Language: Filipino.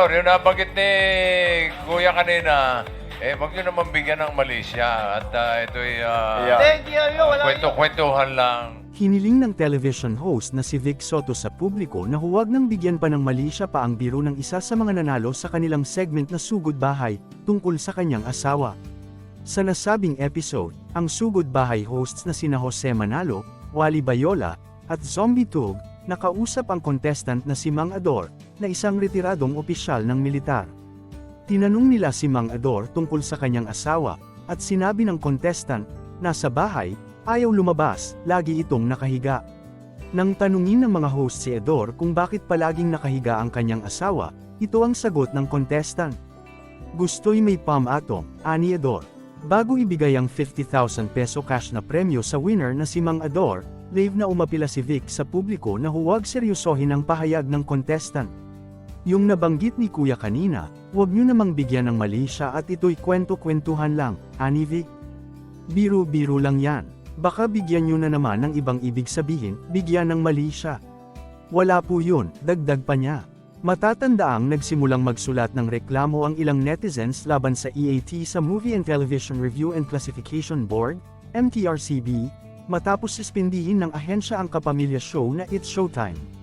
Mayor, yung nabanggit ni Kuya kanina, eh, wag nyo naman bigyan ng mali siya. At ah, ito'y ah, Yeah. Wala kwento-kwentuhan lang. Hiniling ng television host na si Vic Soto sa publiko na huwag nang bigyan pa ng mali siya pa ang biro ng isa sa mga nanalo sa kanilang segment na Sugod Bahay, tungkol sa kanyang asawa. Sa nasabing episode, ang Sugod Bahay hosts na sina Jose Manalo, Wally Bayola, at Zombie Tug, nakausap ang contestant na si Mang Ador, na isang retiradong opisyal ng militar. Tinanong nila si Mang Ador tungkol sa kanyang asawa, at sinabi ng contestant, nasa bahay, ayaw lumabas, lagi itong nakahiga. Nang tanungin ng mga host si Edor kung bakit palaging nakahiga ang kanyang asawa, ito ang sagot ng contestant. Gusto'y may palm atom, ani Edor. Bago ibigay ang 50,000 peso cash na premyo sa winner na si Mang Ador, live na umapila si Vic sa publiko na huwag seryosohin ang pahayag ng contestant. Yung nabanggit ni Kuya kanina, huwag nyo namang bigyan ng mali siya at ito'y kwento-kwentuhan lang, ani Vic. Biro-biro lang yan. Baka bigyan nyo na naman ng ibang ibig sabihin, bigyan ng mali siya. Wala po yun, dagdag pa niya. Matatandaang nagsimulang magsulat ng reklamo ang ilang netizens laban sa EAT sa Movie and Television Review and Classification Board, MTRCB, matapos suspindihin ng ahensya ang kapamilya show na It's Showtime.